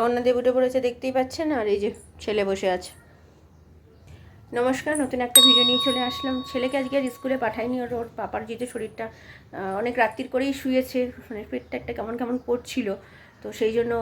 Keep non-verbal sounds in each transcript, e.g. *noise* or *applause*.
জগন্নাথ দেব উঠে পড়েছে, দেখতেই পাচ্ছেন? আর এই যে ছেলে বসে আছে। নমস্কার, নতুন একটা ভিডিও নিয়ে চলে আসলাম। ছেলেকে আজকে আর স্কুলে পাঠায়নি ওর ওর পাপার যেহেতু শরীরটা অনেক রাত্রির করেই শুয়েছে মানে পেটটা একটা কেমন কেমন করছিল। তো সেই জন্য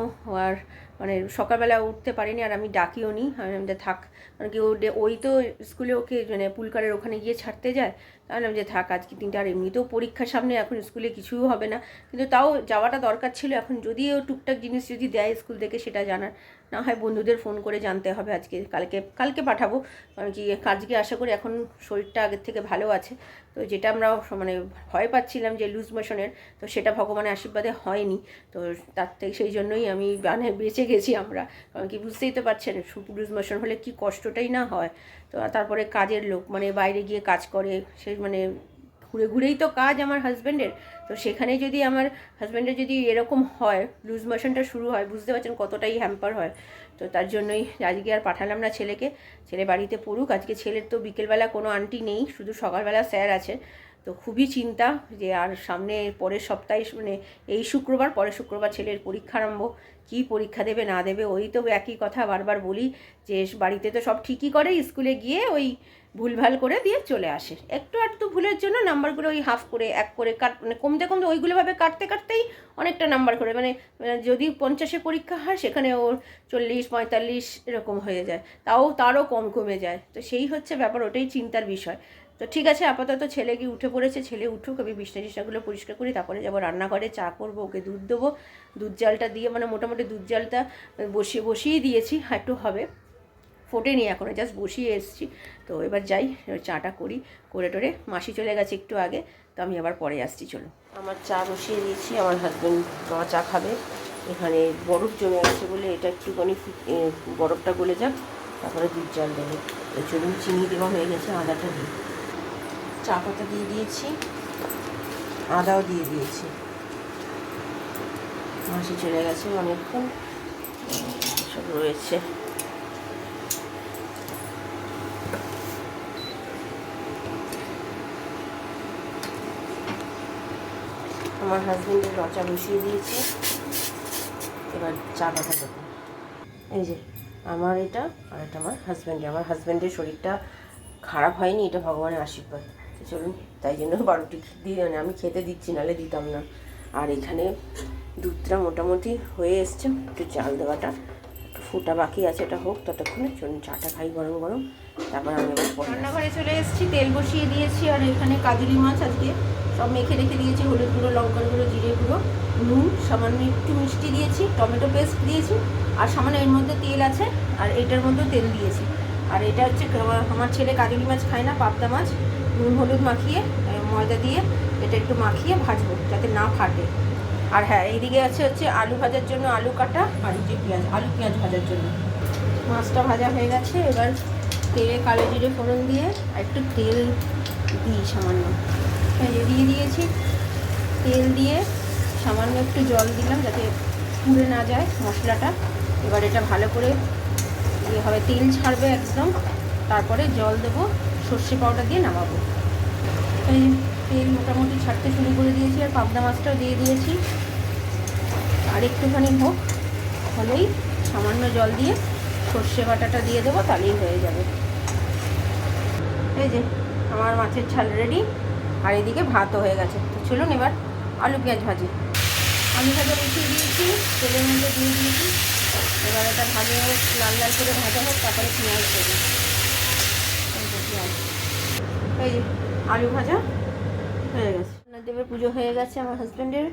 আর মানে সকালবেলা উঠতে পারিনি আর আমি ডাকিও নি। আমি আমি থাক। কারণ কি ওই তো স্কুলে ওকে মানে পুলকারের ওখানে গিয়ে ছাড়তে যায়। তাহলে যে থাক, আজকে তিনটা আর এমনিতেও পরীক্ষার সামনে, এখন স্কুলে কিছুই হবে না। কিন্তু তাও যাওয়াটা দরকার ছিল। এখন যদি ও টুকটাক জিনিস যদি দেয় স্কুল থেকে সেটা জানার। না হয় বন্ধুদের ফোন করে জানতে হবে আজকে, কালকে কালকে পাঠাবো। কারণ কি, আজকে আশা করি এখন শরীরটা আগের থেকে ভালো আছে। তো যেটা আমরা মানে ভয় পাচ্ছিলাম যে লুজ মোশনের তো সেটা ভগবানের আশীর্বাদে হয়নি। তো তার থেকে সেই জন্যই আমি মানে বেঁচে গেছি আমরা। কারণ কি বুঝতেই তো পারছেন লুজ মোশন হলে কি কষ্টটাই না হয়। তো তারপরে কাজের লোক মানে বাইরে গিয়ে কাজ করে, সে মানে ঘুরে ঘুরেই তো কাজ আমার হাজব্যান্ডের তো সেখানে যদি আমার হাজব্যান্ডের যদি এরকম হয় লুজ মোশনটা শুরু হয়, বুঝতে পারছেন কতটাই হ্যাম্পার হয়। তো তার জন্যই আজকে আর পাঠালাম না ছেলেকে। ছেলে বাড়িতে পড়ুক। আজকে ছেলের তো বিকেলবেলা কোনো আন্টি নেই, শুধু সকালবেলা স্যার আছে। তো খুবই চিন্তা যে আর সামনে পরের সপ্তাহে মানে এই শুক্রবার, পরের শুক্রবার ছেলের পরীক্ষা আরম্ভ। কী পরীক্ষা দেবে, না দেবে, ওই তো একই কথা বারবার বলি যে বাড়িতে তো সব ঠিকই করে, স্কুলে গিয়ে ওই ভুলভাল করে দিয়ে চলে আসে। একটু আধটু ভুলের জন্য নাম্বারগুলো ওই হাফ করে, এক করে কাট মানে কমতে কমতে ওইগুলোভাবে কাটতে কাটতেই অনেকটা নাম্বার করে মানে মানে যদি পঞ্চাশে পরীক্ষা হয় সেখানে ওর চল্লিশ, পঁয়তাল্লিশ এরকম হয়ে যায়। তাও তারও কম কমে যায়। তো সেই হচ্ছে ব্যাপার, ওটাই চিন্তার বিষয়। তো ঠিক আছে, আপাতত ছেলে কি উঠে পড়েছে, ছেলে উঠুক, আমি বিছনা টিছনাগুলো পরিষ্কার করি, তারপরে যাব রান্নাঘরে, চা করব, ওকে দুধ দেবো। দুধ জালটা দিয়ে মানে মোটামুটি দুধ জালটা বসিয়ে বসিয়েই দিয়েছি, একটু হবে। ফোটেনি এখনও জাস্ট বসিয়ে এসেছি। তো এবার যাই চাটা করি, করে টোরে মাসি চলে গেছে একটু আগে, তো আমি আবার পরে আসছি, চলো। আমার চা বসিয়ে দিয়েছি, আমার হাজব্যান্ড মা চা খাবে। এখানে বরফ জমে গেছে বলে এটা একটুখানি বরফটা গলে যাক, তারপরে দুধ জল দেবে। চলুন চিনি দেওয়া হয়ে গেছে, আদাটা দিই চা পাতা দিয়ে দিয়েছি, আদাও দিয়ে দিয়েছি। মাসি চলে গেছে অনেকক্ষণ। সব রয়েছে। আমার হাজব্যান্ডের রচা বসিয়ে দিয়েছে। এবার চা পাতা দেবো এই যে, আমার এটা আর এটা আমার হাজব্যান্ডের আমার হাজব্যান্ডের শরীরটা খারাপ হয়নি, এটা ভগবানের আশীর্বাদ। চলুন, তাই জন্য বারোটি দিয়ে আমি খেতে দিচ্ছি, নাহলে দিতাম না। আর এখানে দুধটা মোটামুটি হয়ে এসছে। একটু চাল দেওয়াটা, একটু ফুটা বাকি আছে, এটা হোক, ততক্ষণে চলুন চাটা খাই গরম গরম। তারপর আমি রান্নাঘরে চলে এসেছি, তেল বসিয়ে দিয়েছি, আর এখানে কাজুলি মাছ আজকে সব মেখে রেখে দিয়েছি, হলুদ গুঁড়ো, লঙ্কার গুঁড়ো, জিরে গুঁড়ো, নুন, সামান্য একটু মিষ্টি দিয়েছি, টমেটো পেস্ট দিয়েছি, আর সামান্য এর মধ্যে তেল আছে, আর এটার মধ্যেও তেল দিয়েছি। আর এটা হচ্ছে আমার- আমার ছেলে কাজুলি মাছ খায় না, পাবদা মাছ, নুন হলুদ মাখিয়ে ময়দা দিয়ে এটা একটু মাখিয়ে ভাজবো, যাতে না ফাটে। আর হ্যাঁ এইদিকে আছে হচ্ছে আলু ভাজার জন্য আলু কাটা আর যে পেঁয়াজ, আলু পেঁয়াজ ভাজার জন্য। মাছটা ভাজা হয়ে গেছে, এবার তেলে কালো জিরে ফোড়ন দিয়ে একটু তেল দিই সামান্য। এই যে দিয়ে দিয়েছি। তেল দিয়ে সামান্য একটু জল দিলাম যাতে পুড়ে না যায় মশলাটা। এবার এটা ভালো করে ইয়ে হবে, তেল ছাড়বে একদম। তারপরে জল দেবো, সর্ষে পাউডার দিয়ে নামাবো। এই তেল মোটামুটি ছাড়তে শুরু করে দিয়েছি আর পাবদা মাছটাও দিয়ে দিয়েছি। আর একটুখানি হোক, হলেই সামান্য জল দিয়ে সর্ষে বাটাটা দিয়ে দেবো, তাহলেই হয়ে যাবে। এই যে, আমার মাছের ঝাল রেডি আর এদিকে ভাতও হয়ে গেছে। তো চলুন এবার আলু পেঁয়াজ ভাজি। আলু ভাজা বসিয়ে দিয়েছি, তেলের মধ্যে দিয়ে দিয়েছি। এবার এটা ভাজা হোক লাল লাল করে ভাজা হোক, তারপরে পেঁয়াজ দেবো। পেঁয়াজ। এই যে, আলু ভাজা। হয়ে গেছে। দেবের পুজো হয়ে গেছে আমার হাজব্যান্ডের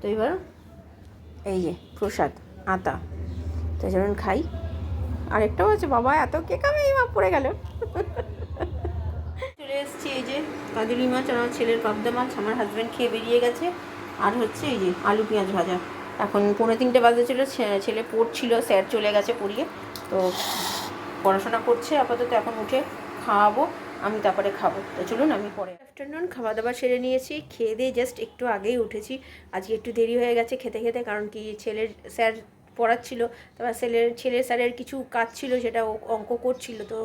তো এবার এই যে প্রসাদ, আতা। তো যেমন খাই। আরেকটাও আছে, বাবা, এত কে খাবে? এই মা পড়ে গেল। চলে এসেছি এই যে কাজুলি মাছ আমার ছেলের পাবদা মাছ। আমার হাজব্যান্ড খেয়ে বেরিয়ে গেছে। আর হচ্ছে এই যে আলু পেঁয়াজ ভাজা। এখন পৌনে তিনটে বাজে ছিল ছেলে পড়ছিল, স্যার চলে গেছে পড়িয়ে। তো পড়াশোনা করছে আপাতত, এখন উঠে খাওয়াবো। আমি তারপরে খাব। তো চলুন আমি পরে আফটারনুন খাওয়া দাওয়া সেরে নিয়েছি। খেয়ে দিয়ে জাস্ট একটু আগেই উঠেছি। আজকে একটু দেরি হয়ে গেছে খেতে খেতে, কারণ কি ছেলের, স্যার পড়াচ্ছিল। তারপর ছেলের, ছেলে স্যারের কিছু কাজ ছিল সেটা অঙ্ক করছিল। তো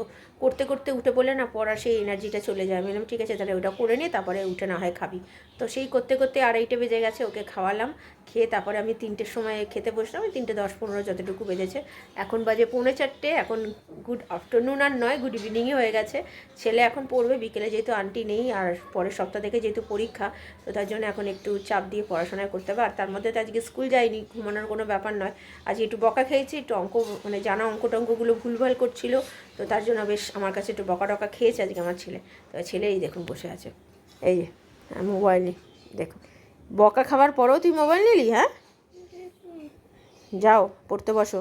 করতে করতে উঠে বলে না পড়ার সেই এনার্জিটা চলে যায়। বললাম, ঠিক আছে, তাহলে ওটা করে নে, তারপরে উঠে না হয় খাবি। তো সেই করতে করতে আড়াইটে বেজে গেছে, ওকে খাওয়ালাম, খেয়ে তারপরে আমি তিনটের সময় খেতে বসলাম তিনটে দশ পনেরো যতটুকু বেজেছে। এখন বাজে পৌনে চারটে, এখন গুড আফটারনুন আর নয় গুড ইভিনিংই হয়ে গেছে। ছেলে এখন পড়বে, বিকেলে যেহেতু আন্টি নেই, আর পরের সপ্তাহ থেকে যেহেতু পরীক্ষা, তো তার জন্য এখন একটু চাপ দিয়ে পড়াশোনা করতে হবে। আর তার মধ্যে তো আজকে স্কুল যায়নি, ঘুমানোর কোনো ব্যাপার নয়। আজকে একটু বকা খেয়েছি, একটু অঙ্ক মানে জানা অঙ্ক টঙ্কগুলো ভুলভাল করছিল, তো তার জন্য বেশ আমার কাছে একটু বকা টকা খেয়েছে আজকে আমার ছেলে। তো ছেলে এই দেখুন বসে আছে। এই যে মোবাইল নিই দেখুন। বকা খাওয়ার পরেও তুই মোবাইল নিলি হ্যাঁ? যাও, পড়তে বসো।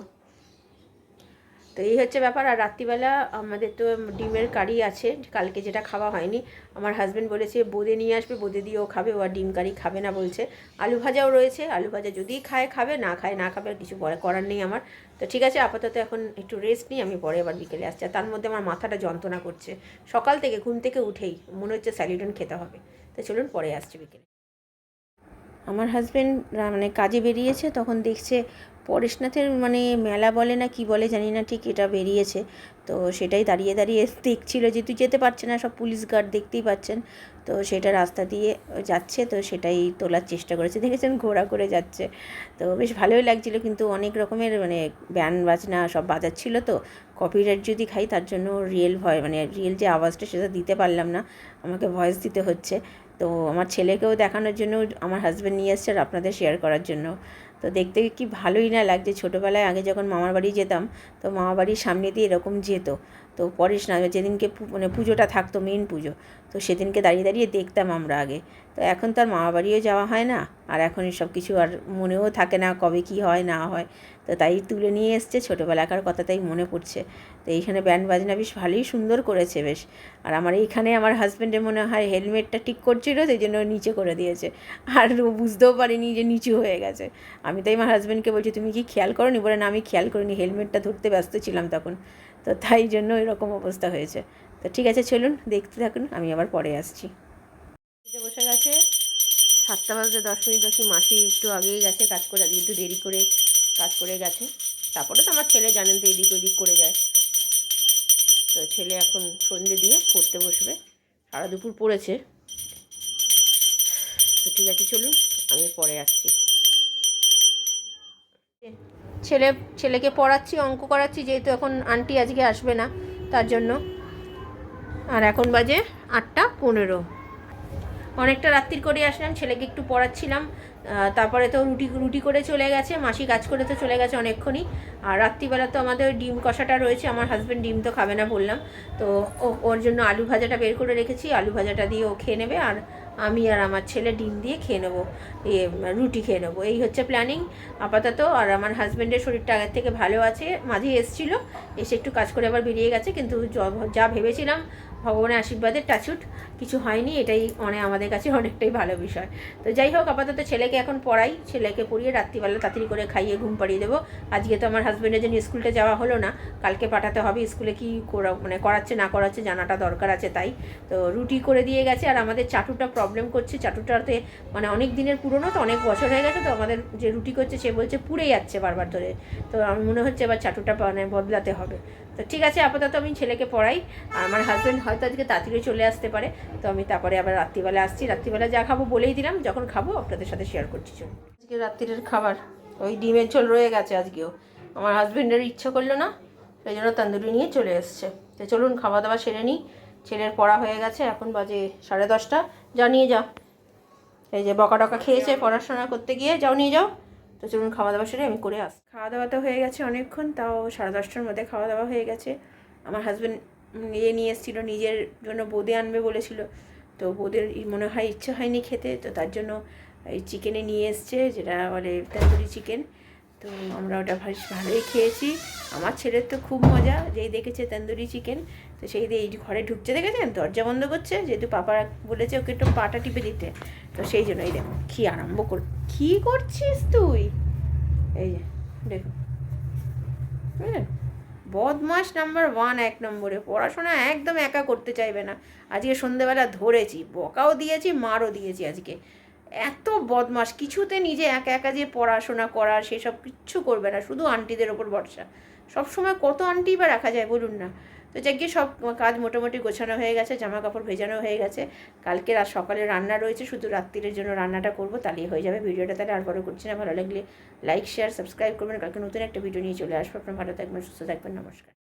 তো এই হচ্ছে ব্যাপার, আর রাত্রিবেলা আমাদের তো ডিমের কারি আছে, কালকে যেটা খাওয়া হয়নি। আমার হাজব্যান্ড বলেছে, বোঁদে নিয়ে আসবে, বোঁদে দিয়ে ও খাবে, ও আর ডিম কারি খাবে না, বলছে। আলু ভাজাও রয়েছে, আলু ভাজা যদি খায়, খাবে, না খায়, না খাবে কিছু করার নেই আমার। তো ঠিক আছে, আপাতত এখন একটু রেস্ট নিই, আমি পরে আবার বিকেলে আসছি। আর তার মধ্যে আমার মাথাটা যন্ত্রণা করছে। সকাল থেকে, ঘুম থেকে উঠেই মনে হচ্ছে স্যালিডন খেতে হবে। তো চলুন পরে আসছি বিকেলে। আমার হাজব্যান্ড মানে কাজে বেরিয়েছে, তখন দেখছে পরেশনাথের মানে মেলা বলে না কি বলে জানি না, ঠিক এটা বেরিয়েছে। তো সেটাই দাঁড়িয়ে দাঁড়িয়ে *laughs* দেখছিল যেহেতু যেতে পারছে না, সব পুলিশ গার্ড দেখতেই পাচ্ছেন। তো সেটা রাস্তা দিয়ে যাচ্ছে, তো সেটাই তোলার চেষ্টা করেছে। দেখেছেন ঘোরা করে যাচ্ছে। তো বেশ ভালোই লাগছিল, কিন্তু অনেক রকমের মানে ব্যান বাজনা সব বাজাচ্ছিল তো। কপিরাইট যদি খাই, তার জন্য রিয়েল ভয় মানে রিয়েল যে আওয়াজটা সেটা দিতে পারলাম না। আমাকে ভয়েস দিতে হচ্ছে। তো আমার ছেলেকেও দেখানোর জন্য, আমার হাজব্যান্ড নিয়ে এসছে আর আপনাদের শেয়ার করার জন্য। তো দেখতে কি ভালোই না লাগছে। ছোটোবেলায় আগে যখন মামার বাড়ি যেতাম, তো মামার বাড়ির সামনে দিয়ে এরকম যেত। তো পরেশ না যেদিনকে মানে পুজোটা থাকতো মেন পুজো, তো সেদিনকে দাঁড়িয়ে দাঁড়িয়ে দেখতাম আমরা আগে। তো এখন তো আর মামা বাড়িও যাওয়া হয় না, আর এখন সব কিছু আর মনেও থাকে না কবে কি হয় না হয়, তো তাই তুলে নিয়ে এসছে, ছোটোবেলাকার কথা তাই মনে পড়ছে। তো এইখানে ব্যান্ড বাজনা বেশ ভালোই সুন্দর করেছে বেশ, আর আমার এইখানে আমার হাজব্যান্ডের মনে হয় হেলমেটটা ঠিক করছিল, সেই জন্য নিচে করে দিয়েছে। আর ও বুঝতেও পারিনি যে নিচু হয়ে গেছে। আমি তাই আমার হাজব্যান্ডকে বলছি, তুমি কি খেয়াল করো নি বলে, না, আমি খেয়াল করিনি হেলমেটটা ধরতে ব্যস্ত ছিলাম তখন। তো তাই জন্য এরকম অবস্থা হয়েছে। তো ঠিক আছে, চলুন দেখতে থাকুন, আমি আবার পরে আসছি। বসে গেছে। সাতটা বাজে, দশ মিনিট বাকি, মাসি একটু আগেই গেছে কাজ করে একটু দেরি করে কাজ করে গেছে। তারপরে তো আমার ছেলে জানেন তো, এদিক ওদিক করে যায়। তো ছেলে এখন সন্ধে দিয়ে পড়তে বসবে। সারা দুপুর পড়েছে। তো ঠিক আছে, চলুন, আমি পরে আসছি। ছেলে, ছেলেকে পড়াচ্ছি, অঙ্ক করাচ্ছি, যেহেতু এখন আন্টি আজকে আসবে না, তার জন্য। আর এখন বাজে আটটা পনেরো। অনেকটা রাত্রির করে আসলাম, ছেলেকে একটু পড়াচ্ছিলাম তারপরে তো রুটি রুটি করে চলে গেছে, মাসি কাজ করে তো চলে গেছে অনেকক্ষণই। আর রাত্রিবেলা তো আমাদের ডিম কষাটা রয়েছে, আমার হাজব্যান্ড ডিম তো খাবে না বললাম। তো ওর জন্য আলু ভাজাটা বের করে রেখেছি, আলু ভাজাটা দিয়ে ও খেয়ে নেবে, আর আমি আর আমার ছেলে ডিম দিয়ে খেয়ে নেব ইয়ে রুটি খেয়ে নেব। এই হচ্ছে প্ল্যানিং আপাতত আর আমার হাজব্যান্ডের শরীরটা আগের থেকে ভালো আছে মাঝে এসছিল, এসে একটু কাজ করে আবার বেরিয়ে গেছে, কিন্তু যা ভেবেছিলাম ভগবানের আশীর্বাদের টাচুট কিছু হয়নি, এটাই অনেক আমাদের কাছে অনেকটাই ভালো বিষয়। তো যাই হোক, আপাতত ছেলেকে এখন পড়াই, ছেলেকে পড়িয়ে রাত্রিবেলা তাড়াতাড়ি করে খাইয়ে ঘুম পাড়িয়ে দেবো। আজকে তো আমার হাজব্যান্ডের জন্য স্কুলটা যাওয়া হলো না, কালকে পাঠাতে হবে স্কুলে কি করা মানে করাচ্ছে না করাচ্ছে জানাটা দরকার আছে তাই। তো রুটি করে দিয়ে গেছে, আর আমাদের চাটুটা প্রবলেম করছে চাটুটাতে মানে অনেক দিনের পুরনো তো, অনেক বছর হয়ে গেছে তো, আমাদের যে রুটি করছে সে বলছে পুড়ে যাচ্ছে বারবার ধরে। তো আমার মনে হচ্ছে এবার চাটুটা মানে বদলাতে হবে। তো ঠিক আছে, আপাতত আমি ছেলেকে পড়াই। আমার হাজব্যান্ড হয়তো আজকে তাড়াতাড়ি চলে আসতে পারে। তো আমি তারপরে আবার রাত্রিবেলা আসছি। রাত্রিবেলা যা খাব বলেই দিলাম, যখন খাব আপনাদের সাথে শেয়ার করছি। চলুন। আজকে রাত্রির খাবার, ওই ডিমের ঝোল রয়ে গেছে আজকেও। আমার হাজব্যান্ডের ইচ্ছা করল না, সেই জন্য তন্দুরি নিয়ে চলে এসছে। তো চলুন খাওয়া দাওয়া সেরে নিই। ছেলের পড়া হয়ে গেছে, এখন বাজে সাড়ে দশটা। যা নিয়ে যা এই যে বকা টকা খেয়েছে, পড়াশোনা করতে গিয়ে, যাও নিয়ে যাও। তো চলুন খাওয়া দাওয়া সেরে আমি করে আস। খাওয়া দাওয়া তো হয়ে গেছে অনেকক্ষণ, তাও সাড়ে দশটার মধ্যে খাওয়া দাওয়া হয়ে গেছে। আমার হাজব্যান্ড ইয়ে নিয়ে এসেছিল, নিজের জন্য বোঁদে আনবে বলেছিল। তো বোঁদের মনে হয় ইচ্ছে হয়নি খেতে, তো তার জন্য এই চিকেনে নিয়ে এসছে, যেটা বলে তন্দুরি চিকেন তো আমরা ওটা বেশ ভালোই খেয়েছি। আমার ছেলের তো খুব মজা, যেই দেখেছে তন্দুরি চিকেন তো সেই দিয়ে এই ঘরে ঢুকছে, দেখেছেন? দরজা বন্ধ করছে, যেহেতু পাপা বলেছে ওকে একটু পাটা টিপে দিতে। তো সেই জন্য এই দেখো, কী আরম্ভ কর, কী করছিস তুই? এই যে, দেখো। বুঝলেন? বদমাস নাম্বার ওয়ান এক নম্বরে, পড়াশোনা একদম একা করতে চাইবে না। আজকে সন্ধেবেলা ধরেছি, বকাও দিয়েছি, মারও দিয়েছি আজকে। এত বদমাস কিছুতে নিজে একা একা যে পড়াশোনা করা সেসব কিচ্ছু করবে না, শুধু আন্টিদের ওপর ভরসা। সবসময় কত আন্টি বা রাখা যায় বলুন না। তো যাক, গিয়ে সব কাজ মোটামুটি গোছানো হয়ে গেছে জামা কাপড় ভেজানো হয়ে গেছে। কালকে রাত সকালে রান্না রয়েছে, শুধু রাত্রিরের জন্য রান্নাটা করব তাহলেই হয়ে যাবে ভিডিওটা। তাহলে আর বড় করছি না, ভালো লাগলে লাইক শেয়ার সাবস্ক্রাইব করবেন। কালকে নতুন একটা ভিডিও নিয়ে চলে আসব। আপনার ভালো থাকবেন, সুস্থ থাকবেন, নমস্কার।